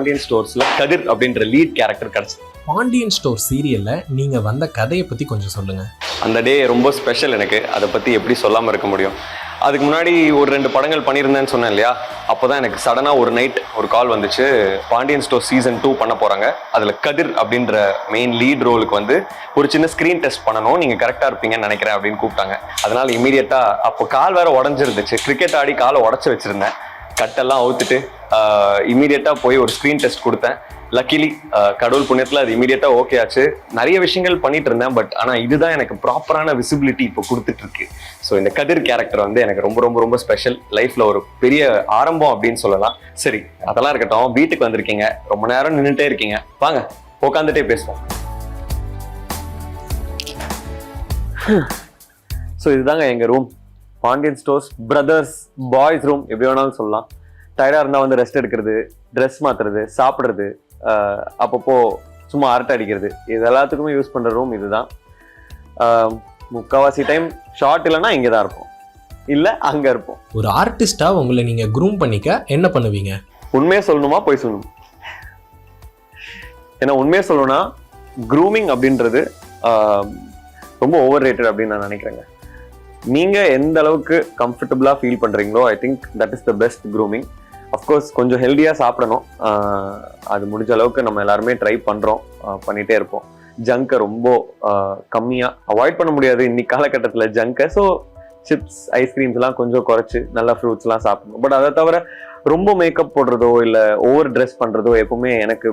பாண்டியன் ஸ்டோர்ஸ்ல கதிர் அப்படின்ற lead character கிடைச்சது Pandian store சீரியல்ல நீங்க வந்த கதையை பத்தி கொஞ்சம் சொல்லுங்க. அந்த டே ரொம்ப ஸ்பெஷல் எனக்கு. அதை பற்றி எப்படி சொல்லாமல் இருக்க முடியும்? அதுக்கு முன்னாடி ஒரு ரெண்டு படங்கள் பண்ணியிருந்தேன்னு சொன்னேன் இல்லையா? அப்போ தான் எனக்கு சடனாக ஒரு நைட் ஒரு கால் வந்துச்சு. பாண்டியன் ஸ்டோர் சீசன் டூ பண்ண போகிறாங்க அதில் கதிர் அப்படின்ற மெயின் லீட் ரோலுக்கு வந்து ஒரு சின்ன ஸ்க்ரீன் டெஸ்ட் பண்ணணும். நீங்கள் கரெக்டாக இருப்பீங்கன்னு நினைக்கிறேன் அப்படின்னு கூப்பிட்டாங்க. அதனால் இமீடியட்டாக அப்போ கால் வேற உடஞ்சிருந்துச்சு. கிரிக்கெட் ஆடி காலை உடச்சி வச்சுருந்தேன். கட்டெல்லாம் அவுத்துட்டு இமீடியட்டாக போய் ஒரு ஸ்க்ரீன் டெஸ்ட் கொடுத்தேன். லக்கிலி கடவுள் புண்ணியத்தில் அது இமீடியட்டாக ஓகே ஆச்சு. நிறைய விஷயங்கள் பண்ணிட்டு இருந்தேன் பட் ஆனால் இதுதான் எனக்கு ப்ராப்பரான விசிபிலிட்டி இப்போ கொடுத்துட்டு இருக்கு. ஸோ இந்த கதிர் கேரக்டர் வந்து எனக்கு ரொம்ப ரொம்ப ரொம்ப ஸ்பெஷல் லைஃப்பில் ஒரு பெரிய ஆரம்பம் அப்படின்னு சொல்லலாம். சரி அதெல்லாம் இருக்கட்டும். வீட்டுக்கு வந்திருக்கீங்க. ரொம்ப நேரம் நின்றுட்டே இருக்கீங்க. வாங்க உட்காந்துட்டே பேசுவோம். ஸோ இதுதாங்க எங்கள் room Pandian stores brothers boys room எப்படி வேணாலும் சொல்லலாம். டயர்டாக இருந்தால் வந்து ரெஸ்ட் எடுக்கிறது ட்ரெஸ் மாத்துறது சாப்பிட்றது அப்பப்போ சும்மா அரட்டை அடிக்கிறது. இது எல்லாத்துக்குமே யூஸ் பண்ணுற ரூம் இதுதான். ஆஹ் முக்காவாசி டைம் ஷார்ட் இல்லைன்னா இங்கே தான் இருப்போம். இல்லை அங்கே இருப்போம். ஒரு ஆர்டிஸ்டா உங்களை நீங்க க்ரூம் பண்ணிக்க என்ன பண்ணுவீங்க? உண்மையை சொல்லணுமா போய் சொல்லணும்? ஏன்னா உண்மையை சொல்லணும்னா க்ரூமிங் அப்படின்றது ரொம்ப ஓவர் ரேட்டட் அப்படின்னு நான் நினைக்கிறேங்க. நீங்க எந்த அளவுக்கு கம்ஃபர்டபுளா ஃபீல் பண்றீங்களோ I think that is the best grooming of course கொஞ்சம் ஹெல்தியா சாப்பிடணும். அது முடிஞ்ச அளவுக்கு நம்ம எல்லாருமே ட்ரை பண்றோம். பண்ணிகிட்டே பண்ணிட்டே இருப்போம். ஜங்கை ரொம்ப கம்மியாக கம்மியா அவாய்ட் பண்ண முடியாது இன்னைக்கு காலகட்டத்தில் ஜங்கை ஸோ சிப்ஸ் ஐஸ்கிரீம்ஸ் எல்லாம் கொஞ்சம் குறைச்சு நல்ல ஃப்ரூட்ஸ்லாம் சாப்பிடணும். பட் அதை தவிர ரொம்ப மேக்கப் போடுறதோ இல்லை ஓவர் ட்ரெஸ் பண்றதோ எப்பவுமே எனக்கு